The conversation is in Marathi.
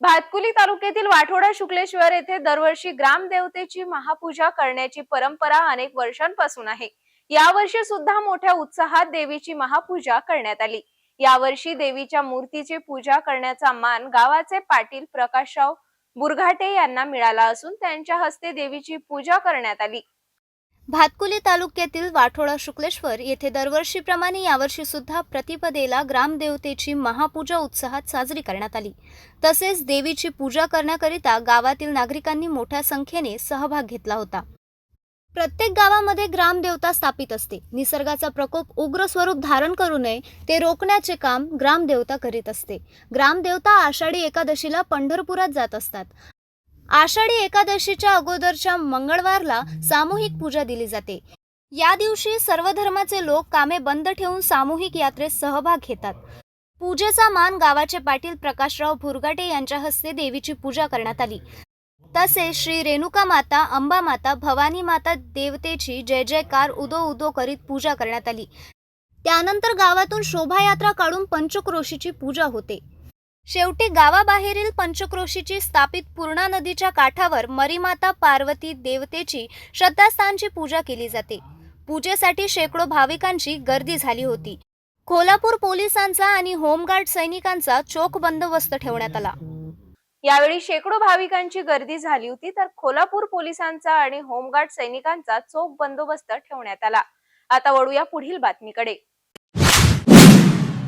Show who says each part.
Speaker 1: भातकुली तालुक्यातील वाठोडा शुक्लेश्वर येथे दरवर्षी ग्रामदेवतेची महापूजा करण्याची परंपरा अनेक वर्षांपासून आहे. यावर्षी सुद्धा मोठ्या उत्साहात देवीची महापूजा करण्यात आली. यावर्षी देवीच्या मूर्तीची पूजा करण्याचा मान गावाचे पाटील प्रकाशराव बुरघाटे यांना मिळाला असून त्यांच्या हस्ते देवीची पूजा करण्यात आली.
Speaker 2: भातकुली तालुक्यातील वाठोळा शुक्लेश्वर येथे दरवर्षीप्रमाणे यावर्षी सुद्धा प्रतिपदेला ग्रामदेवतेची महापूजा उत्साहात साजरी करण्यात आली. तसेच देवीची पूजा करण्याकरिता गावातील नागरिकांनी मोठ्या संख्येने सहभाग घेतला होता. प्रत्येक गावामध्ये ग्रामदेवता स्थापित असते. निसर्गाचा प्रकोप उग्र स्वरूप धारण करू नये ते रोखण्याचे काम ग्रामदेवता करीत असते. ग्रामदेवता आषाढी एकादशीला पंढरपुरात जात असतात. आषाढी एकादशीच्या अगोदरच्या मंगळवारला सामूहिक पूजा दिली जाते. या दिवशी सर्व धर्माचे लोक कामे बंद ठेवून सामूहिक यात्रेत सहभाग घेतात. पूजेचा मान गावाचे पाटील प्रकाशराव भुरगाटे यांच्या हस्ते देवीची पूजा करण्यात आली. तसेच श्री रेणुका माता अंबा माता भवानी माता देवतेची जय जयकार उदो उदो करीत पूजा करण्यात आली. त्यानंतर गावातून शोभायात्रा काढून पंचक्रोशीची पूजा होते. शेवटी गावाबाहेरील पंचक्रोशीची स्थापित पूर्णा नदीच्या काठावर मरीमाता पार्वती देवतेची श्रद्धास्थानची पूजा केली जाते. पूजेसाठी शेकडो भाविकांची गर्दी झाली होती. कोल्हापूर पोलिसांचा आणि होमगार्ड सैनिकांचा चोख बंदोबस्त ठेवण्यात आला.
Speaker 1: यावेळी शेकडो भाविकांची गर्दी झाली होती तर कोल्हापूर पोलिसांचा आणि होमगार्ड सैनिकांचा चोख बंदोबस्त ठेवण्यात आला. आता वळूया पुढील बातमीकडे.